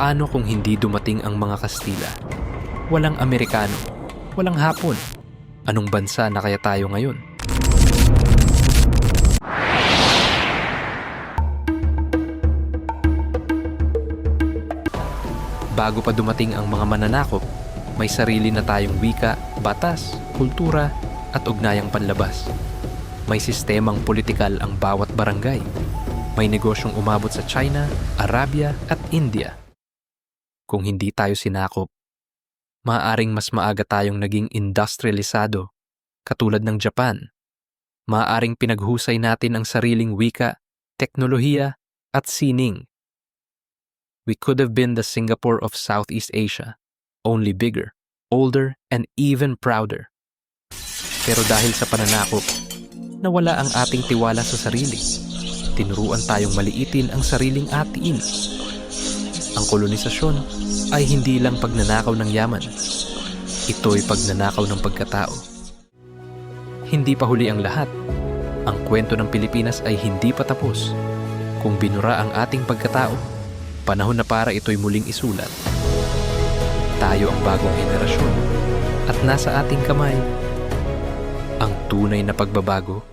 Paano kung hindi dumating ang mga Kastila? Walang Amerikano, walang Hapon. Anong bansa na kaya tayo ngayon? Bago pa dumating ang mga mananakop, may sarili na tayong wika, batas, kultura, at ugnayang panlabas. May sistemang politikal ang bawat barangay. May negosyong umabot sa China, Arabia at India. Kung hindi tayo sinakop, maaaring mas maaga tayong naging industrialisado, katulad ng Japan. Maaaring pinaghusay natin ang sariling wika, teknolohiya at sining. We could have been the Singapore of Southeast Asia, only bigger, older, and even prouder. Pero dahil sa pananakop, nawala ang ating tiwala sa sarili. Tinuruan tayong maliitin ang sariling atiin. Ang kolonisasyon ay hindi lang pagnanakaw ng yaman. Ito'y pagnanakaw ng pagkatao. Hindi pa huli ang lahat. Ang kwento ng Pilipinas ay hindi pa tapos. Kung binura ang ating pagkatao, panahon na para ito'y muling isulat. Tayo ang bagong henerasyon at nasa ating kamay ang tunay na pagbabago